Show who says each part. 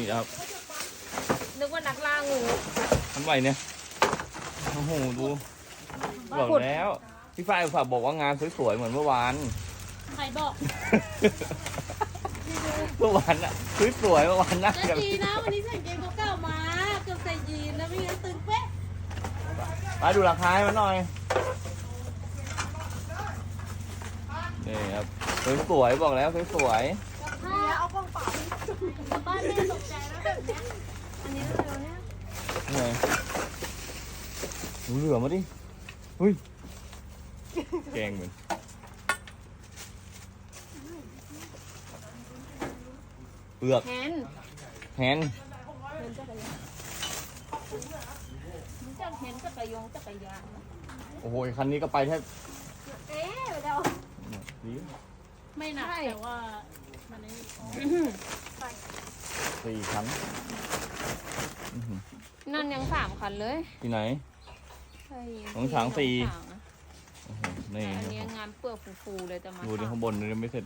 Speaker 1: นี่ครับ
Speaker 2: นึกว่านักล่างู
Speaker 1: ทำไรเนี่ย โอ้โห ดู บอกแล้ว พี่ฝ้ายฝากบอกว่างานสวยๆ เหมือนเมื่อวาน
Speaker 3: ใครบอก
Speaker 1: เมื่อวานอะสวยๆเมื่อวานนั่ง
Speaker 3: ก็
Speaker 1: กัน
Speaker 3: ดีนะวันนี้ใส่กางเกงเก่าๆมา เกือบใส่ยีนแล้วไม่งั้นตึงเป๊ะ
Speaker 1: มาดูราคาให้มันหน่อย นี่ครับสวยๆบอกแล้วสวย
Speaker 3: ถ้าเอากล้องเปล่า บ้านแม่ตกใจนะแบบเนี้ยอันนี้เร็วเนี่ย
Speaker 1: ๆนี่ดูเหลือมาดิเฮ้ย แกงเหมือนเปลือก
Speaker 2: แฮน
Speaker 1: แฮน
Speaker 2: เห็นจักรยานมันจะเห็นจักรยงจักรยาน
Speaker 1: โอ้โหคันนี้ก็ไปแทบ
Speaker 2: เอ๊ะเดี๋ยว
Speaker 1: ดี
Speaker 3: ไม่หนัก
Speaker 2: ใช่
Speaker 3: แต่ว่ามันไม่อ๋อ
Speaker 1: สี่คันอื้อหือ
Speaker 2: นั่นยังสามคันเลย
Speaker 1: ที่ไหน
Speaker 2: ใช่
Speaker 1: ของฉางสี่
Speaker 2: ของฉางนะ
Speaker 1: โอ้โหนี่
Speaker 2: แต่อัน
Speaker 1: ครับ
Speaker 2: นี้งานเปลือกฟูๆเลยแต่มา
Speaker 1: ดูดิข้างบนนี่ไม่เสร็จ